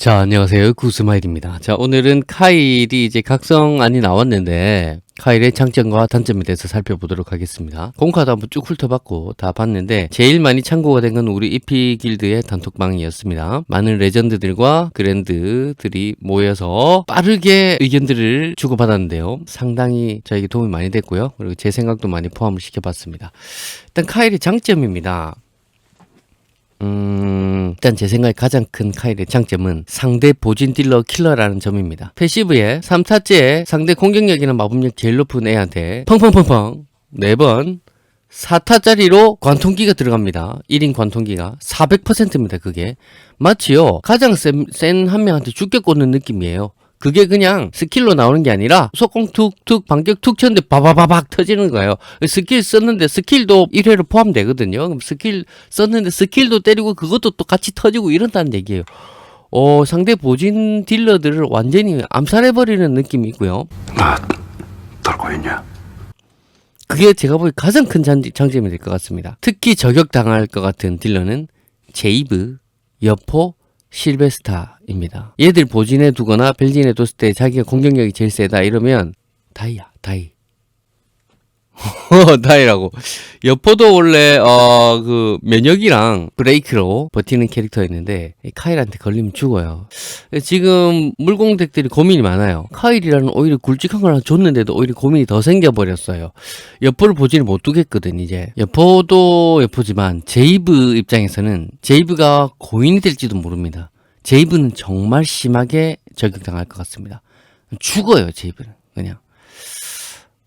자, 안녕하세요. 구스마일입니다. 자, 오늘은 카일이 이제 각성안이 나왔는데, 카일의 장점과 단점에 대해서 살펴보도록 하겠습니다. 공카도 한번 쭉 훑어봤고, 다 봤는데, 제일 많이 참고가 된 건 우리 EP 길드의 단톡방이었습니다. 많은 레전드들과 그랜드들이 모여서 빠르게 의견들을 주고받았는데요. 상당히 저에게 도움이 많이 됐고요. 그리고 제 생각도 많이 포함을 시켜봤습니다. 일단 카일의 장점입니다. 음, 일단 제 생각에 가장 큰 카일의 장점은 상대 보진 딜러 킬러라는 점입니다. 패시브에 3타째에 상대 공격력이나 마법력 제일 높은 애한테 펑펑펑펑 4번 4타짜리로 관통기가 들어갑니다. 1인 관통기가 400%입니다. 그게 마치요 가장 센 한 명한테 죽게 꽂는 느낌이에요. 그게 그냥 스킬로 나오는 게 아니라 속공 툭툭 반격 툭 쳤는데 바바바박 터지는 거예요. 스킬 썼는데 스킬도 1회로 포함되거든요. 그럼 스킬 썼는데 스킬도 때리고 그것도 또 같이 터지고 이런다는 얘기예요. 어, 상대 보진 딜러들을 완전히 암살해버리는 느낌이 있고요. 나 떨고 있냐? 그게 제가 보기 가장 큰 장, 장점이 될 것 같습니다. 특히 저격당할 것 같은 딜러는 제이브, 여포, 실베스타 입니다. 얘들 보진해 두거나 벨진해 뒀을 때 자기가 공격력이 제일 세다 이러면 다이야 다이. 다이라고. 여포도 원래 어 그 면역이랑 브레이크로 버티는 캐릭터였는데 이 카일한테 걸리면 죽어요. 지금 물공덱들이 고민이 많아요. 카일이라는 오히려 굵직한 걸 하나 줬는데도 오히려 고민이 더 생겨버렸어요. 여포를 보지를 못 두겠거든 이제. 여포도 여포지만 제이브 입장에서는 제이브가 고인이 될지도 모릅니다. 제이브는 정말 심하게 저격당할 것 같습니다. 죽어요 제이브는 그냥.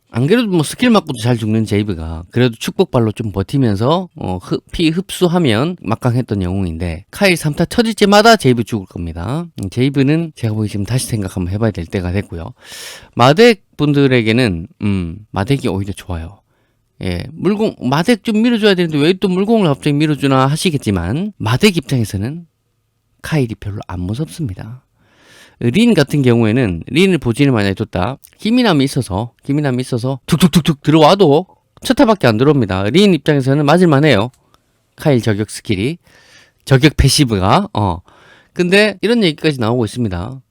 안 그래도 뭐 스킬 맞고도 잘 죽는 제이브가 그래도 축복발로 좀 버티면서 어, 흡, 피 흡수하면 막강했던 영웅인데 카일 3타 터질 때마다 제이브 죽을 겁니다. 음, 제이브는 제가 보기 지금 다시 생각 한번 해봐야 될 때가 됐고요. 마덱 분들에게는 음, 마덱이 오히려 좋아요. 예, 물공 마덱 좀 밀어줘야 되는데 왜 또 물공을 갑자기 밀어주나 하시겠지만 마덱 입장에서는 카일이 별로 안 무섭습니다. 린 같은 경우에는 린을 보진을 만약에 뒀다. 힘이남이 있어서 힘이남이 있어서 툭툭툭툭 들어와도 첫 타밖에 안 들어옵니다. 린 입장에서는 맞을만 해요. 카일 저격 스킬이 저격 패시브가 어. 근데 이런 얘기까지 나오고 있습니다.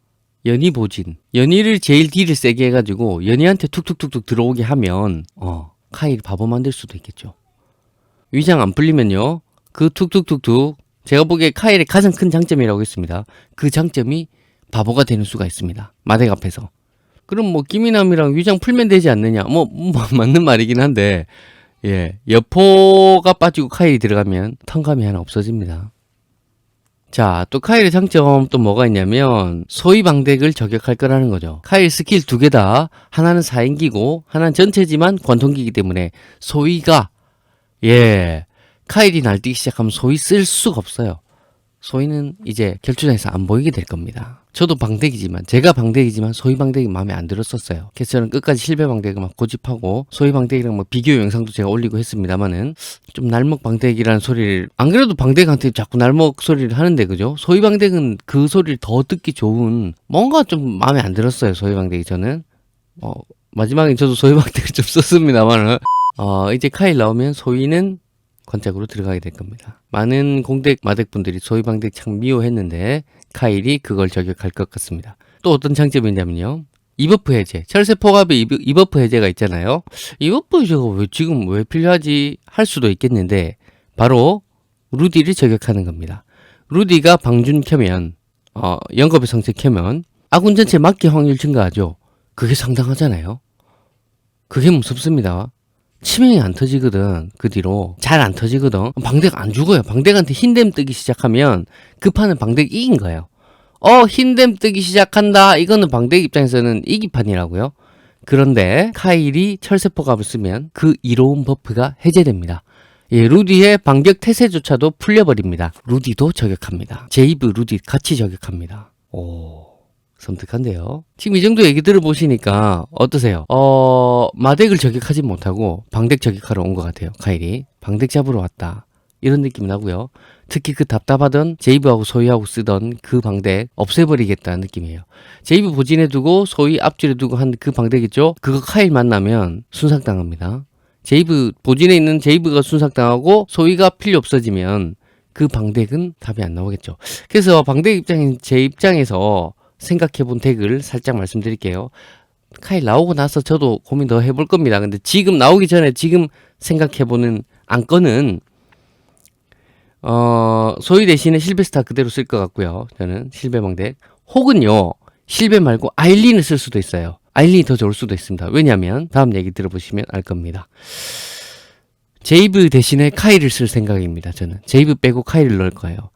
연희 보진 연희를 제일 딜을 세게 해가지고 연희한테 툭툭툭툭 들어오게 하면 어 카일 바보 만들 수도 있겠죠. 위장 안 풀리면요 그 툭툭툭툭 제가 보기에 카일의 가장 큰 장점이라고 했습니다. 그 장점이 바보가 되는 수가 있습니다. 마덱 앞에서. 그럼 뭐 김이남이랑 위장 풀면 되지 않느냐? 뭐, 뭐 맞는 말이긴 한데 예 여포가 빠지고 카일이 들어가면 턴감이 하나 없어집니다. 자, 또 카일의 장점 또 뭐가 있냐면 소위 방덱을 저격할 거라는 거죠. 카일 스킬 두 개다 하나는 4인기고 하나는 전체지만 관통기이기 때문에 소위가 예 카일이 날뛰기 시작하면 소위 쓸 수가 없어요. 소위는 이제 결투장에서 안 보이게 될 겁니다. 저도 방대기지만 제가 방대기지만 소위 방대기 마음에 안 들었었어요. 그래서 저는 끝까지 실베 방대기 막 고집하고 소위 방대기랑 뭐 비교 영상도 제가 올리고 했습니다만은 좀 날먹 방대기라는 소리를 안 그래도 방대기한테 자꾸 날먹 소리를 하는데 그죠? 소위 방대기는 그 소리를 더 듣기 좋은 뭔가 좀 마음에 안 들었어요. 소위 방대기 저는 어 마지막에 저도 소위 방대기 좀 썼습니다만은 어 이제 카일 나오면 소위는 관짝으로 들어가게 될 겁니다. 많은 공덱 마덱분들이 소위방덱 참 미워했는데 카일이 그걸 저격할 것 같습니다. 또 어떤 장점이 있냐면요. 이버프 해제, 철새 포갑의 이버프 해제가 있잖아요. 이버프 해제가 왜 지금 왜 필요하지 할 수도 있겠는데 바로 루디를 저격하는 겁니다. 루디가 방준 켜면 어, 영겁의 성체 켜면 아군 전체 맞기 확률 증가하죠. 그게 상당하잖아요. 그게 무섭습니다. 치명이 안 터지거든 그 뒤로. 잘 안 터지거든. 방대가 안 죽어요. 방대한테 흰댐 뜨기 시작하면 그 판은 방대가 이긴 거예요. 어 흰댐 뜨기 시작한다. 이거는 방대 입장에서는 이기판이라고요. 그런데 카일이 철세포갑을 쓰면 그 이로운 버프가 해제됩니다. 예, 루디의 반격 태세조차도 풀려버립니다. 루디도 저격합니다. 제이브 루디 같이 저격합니다. 오 섬뜩한데요. 지금 이 정도 얘기 들어보시니까 어떠세요? 어, 마덱을 저격하지 못하고 방덱 저격하러 온 것 같아요. 카일이. 방덱 잡으러 왔다. 이런 느낌이 나고요. 특히 그 답답하던 제이브하고 소희하고 쓰던 그 방덱 없애버리겠다는 느낌이에요. 제이브 보진해 두고 소희 앞줄에 두고 한 그 방덱 있죠? 그거 카일 만나면 순삭당합니다. 제이브 보진에 있는 제이브가 순삭당하고 소희가 필요 없어지면 그 방덱은 답이 안 나오겠죠. 그래서 방덱 입장인 제 입장에서 생각해 본 덱을 살짝 말씀드릴게요. 카일 나오고 나서 저도 고민 더 해볼 겁니다. 근데 지금 나오기 전에 지금 생각해 보는 안건은 어 소위 대신에 실베스타 그대로 쓸 것 같고요. 저는 실베 방덱 혹은요 실베 말고 아일린을 쓸 수도 있어요. 아일린이 더 좋을 수도 있습니다. 왜냐하면 다음 얘기 들어보시면 알 겁니다. 제이브 대신에 카이를 쓸 생각입니다. 저는 제이브 빼고 카이를 넣을 거예요.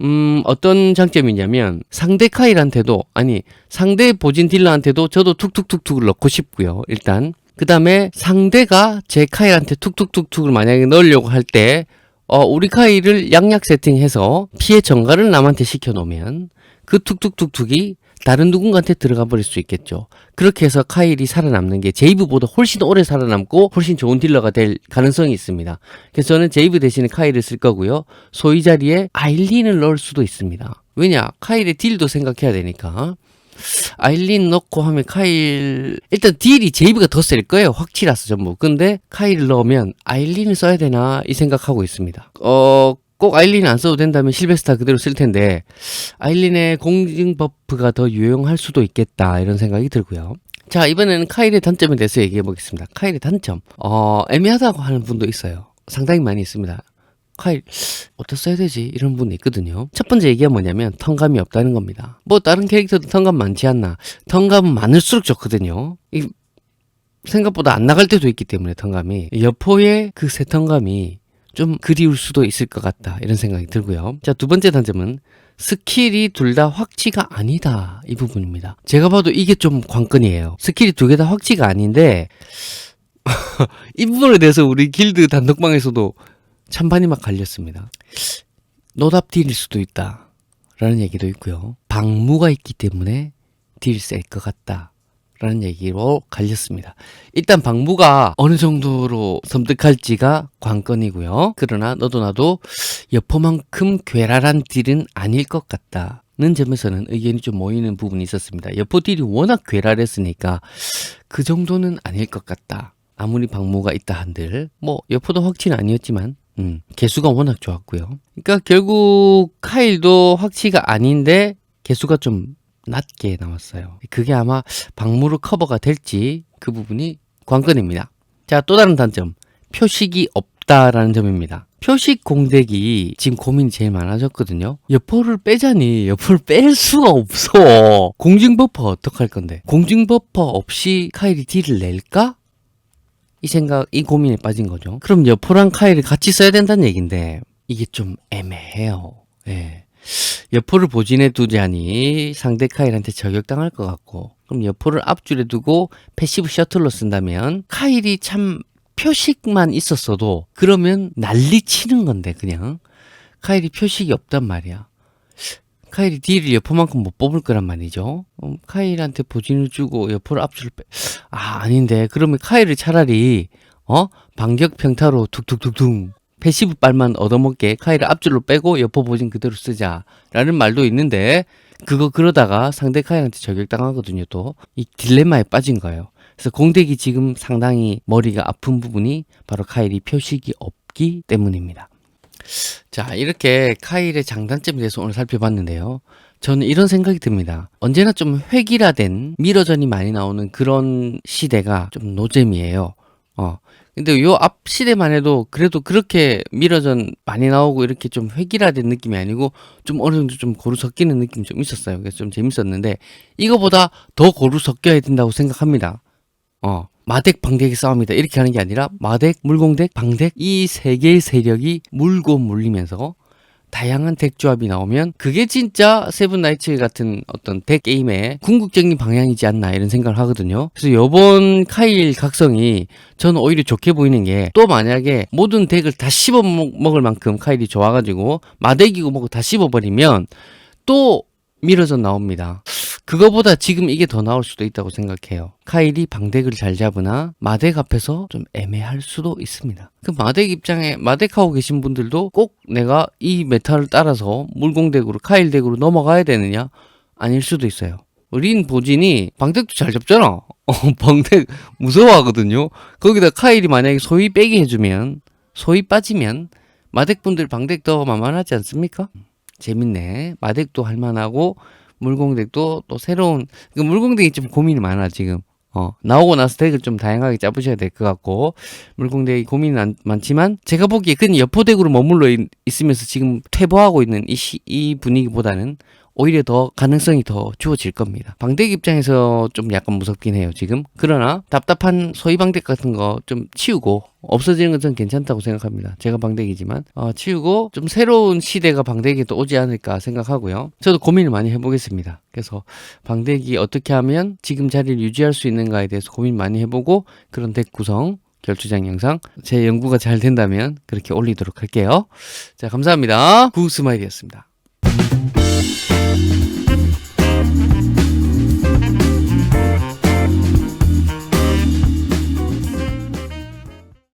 음, 어떤 장점이냐면 상대 카일한테도 아니 상대 보진 딜러한테도 저도 툭툭툭툭을 넣고 싶고요. 일단 그 다음에 상대가 제 카일한테 툭툭툭툭을 만약에 넣으려고 할 때 어, 우리 카일을 양약 세팅해서 피해 전가를 남한테 시켜놓으면 그 툭툭툭툭이 다른 누군가한테 들어가 버릴 수 있겠죠. 그렇게 해서 카일이 살아남는 게 제이브보다 훨씬 오래 살아남고 훨씬 좋은 딜러가 될 가능성이 있습니다. 그래서 저는 제이브 대신에 카일을 쓸 거고요. 소위 자리에 아일린을 넣을 수도 있습니다. 왜냐? 카일의 딜도 생각해야 되니까. 아일린 넣고 하면 카일 일단 딜이 제이브가 더 셀 거예요 확실라서 전부 근데 카일을 넣으면 아일린을 써야 되나 이 생각하고 있습니다 어 꼭 아일린 안 써도 된다면 실베스타 그대로 쓸 텐데 아일린의 공증 버프가 더 유용할 수도 있겠다 이런 생각이 들고요. 자 이번에는 카일의 단점에 대해서 얘기해 보겠습니다. 카일의 단점. 어 애매하다고 하는 분도 있어요. 상당히 많이 있습니다. 카일 어떻게 써야 되지? 이런 분이 있거든요. 첫 번째 얘기가 뭐냐면 턴감이 없다는 겁니다. 뭐 다른 캐릭터도 턴감 많지 않나. 턴감은 많을수록 좋거든요. 이 생각보다 안 나갈 때도 있기 때문에 턴감이. 여포의 그새 턴감이 좀 그리울 수도 있을 것 같다 이런 생각이 들고요 자 두 번째 단점은 스킬이 둘 다 확지가 아니다 이 부분입니다 제가 봐도 이게 좀 관건이에요 스킬이 두 개 다 확지가 아닌데 이 부분에 대해서 우리 길드 단독방에서도 찬반이 막 갈렸습니다. 노답 딜일 수도 있다. 라는 얘기도 있고요. 방무가 있기 때문에 딜 셀 것 같다. 라는 얘기로 갈렸습니다. 일단 방무가 어느 정도로 섬뜩할지가 관건이고요. 그러나 너도 나도 여포만큼 괴랄한 딜은 아닐 것 같다. 는 점에서는 의견이 좀 모이는 부분이 있었습니다. 여포 딜이 워낙 괴랄했으니까 그 정도는 아닐 것 같다. 아무리 방무가 있다 한들 뭐 여포도 확치는 아니었지만 음, 개수가 워낙 좋았고요. 그러니까 결국 카일도 확치가 아닌데 개수가 좀 낮게 나왔어요. 그게 아마 방무로 커버가 될지 그 부분이 관건입니다. 자, 또 다른 단점. 표식이 없다라는 점입니다. 표식 공백이 지금 고민이 제일 많아졌거든요. 여포를 빼자니 여포를 뺄 수가 없어. 공증 버퍼 어떡할 건데? 공증 버퍼 없이 카일이 딜을 낼까? 이 생각, 이 고민에 빠진 거죠. 그럼 여포랑 카일을 같이 써야 된다는 얘긴데, 이게 좀 애매해요. 예. 여포를 보진해 두자니 상대 카일한테 저격당할 것 같고, 그럼 여포를 앞줄에 두고 패시브 셔틀로 쓴다면, 카일이 참 표식만 있었어도, 그러면 난리 치는 건데, 그냥. 카일이 표식이 없단 말이야. 카일이 딜을 여포만큼 못 뽑을 거란 말이죠. 음, 카일한테 보진을 주고 여포를 앞줄 빼. 아, 아닌데. 그러면 카일을 차라리, 어? 반격 평타로 툭툭툭툭. 패시브 빨만 얻어먹게 카일을 앞줄로 빼고 여포 보진 그대로 쓰자. 라는 말도 있는데, 그거 그러다가 상대 카일한테 저격당하거든요, 또. 이 딜레마에 빠진 거예요. 그래서 공덱이 지금 상당히 머리가 아픈 부분이 바로 카일이 표식이 없기 때문입니다. 자, 이렇게 카일의 장단점에 대해서 오늘 살펴봤는데요. 저는 이런 생각이 듭니다. 언제나 좀 획일화된 미러전이 많이 나오는 그런 시대가 좀 노잼이에요. 어. 근데 요 앞 시대만 해도 그래도 그렇게 미러전 많이 나오고 이렇게 좀 획일화된 느낌이 아니고 좀 어느 정도 좀 고루 섞이는 느낌이 좀 있었어요. 그래서 좀 재밌었는데 이거보다 더 고루 섞여야 된다고 생각합니다. 어. 마덱 방덱의 싸움이다 이렇게 하는 게 아니라 마덱 물공덱 방덱 이세 개의 세력이 물고 물리면서 다양한 덱 조합이 나오면 그게 진짜 세븐 나이츠 같은 어떤 덱 게임의 궁극적인 방향이지 않나 이런 생각을 하거든요. 그래서 요번 카일 각성이 저는 오히려 좋게 보이는 게 또 만약에 모든 덱을 다 씹어 먹- 먹을 만큼 카일이 좋아가지고 마덱이고 뭐고 다 씹어버리면 또 미러전 나옵니다. 그거보다 지금 이게 더 나올 수도 있다고 생각해요. 카일이 방덱을 잘 잡으나 마덱 앞에서 좀 애매할 수도 있습니다. 그 마덱 입장에 마덱하고 계신 분들도 꼭 내가 이 메타를 따라서 물공덱으로 카일 덱으로 넘어가야 되느냐? 아닐 수도 있어요. 린 보진이 방덱도 잘 잡잖아. 어, 방덱 무서워하거든요. 거기다 카일이 만약에 소위 빼기 해주면 소위 빠지면 마덱분들 방덱 더 만만하지 않습니까? 재밌네. 마덱도 할만하고 물공덱도 또 새로운 그 물공덱이 좀 고민이 많아 지금. 어 나오고 나서 덱을 좀 다양하게 짜보셔야 될 것 같고 물공덱이 고민이 많, 많지만 제가 보기에 그냥 여포덱으로 머물러 있, 있으면서 지금 퇴보하고 있는 이, 시, 이 분위기보다는 오히려 더 가능성이 더 주어질 겁니다. 방덱 입장에서 좀 약간 무섭긴 해요, 지금. 그러나 답답한 소위 방덱 같은 거 좀 치우고 없어지는 것은 괜찮다고 생각합니다. 제가 방덱이지만 어, 치우고 좀 새로운 시대가 방덱에 또 오지 않을까 생각하고요. 저도 고민을 많이 해보겠습니다. 그래서 방덱이 어떻게 하면 지금 자리를 유지할 수 있는가에 대해서 고민 많이 해보고 그런 덱 구성 결투장 영상 제 연구가 잘 된다면 그렇게 올리도록 할게요. 자 감사합니다. 구스마일이었습니다.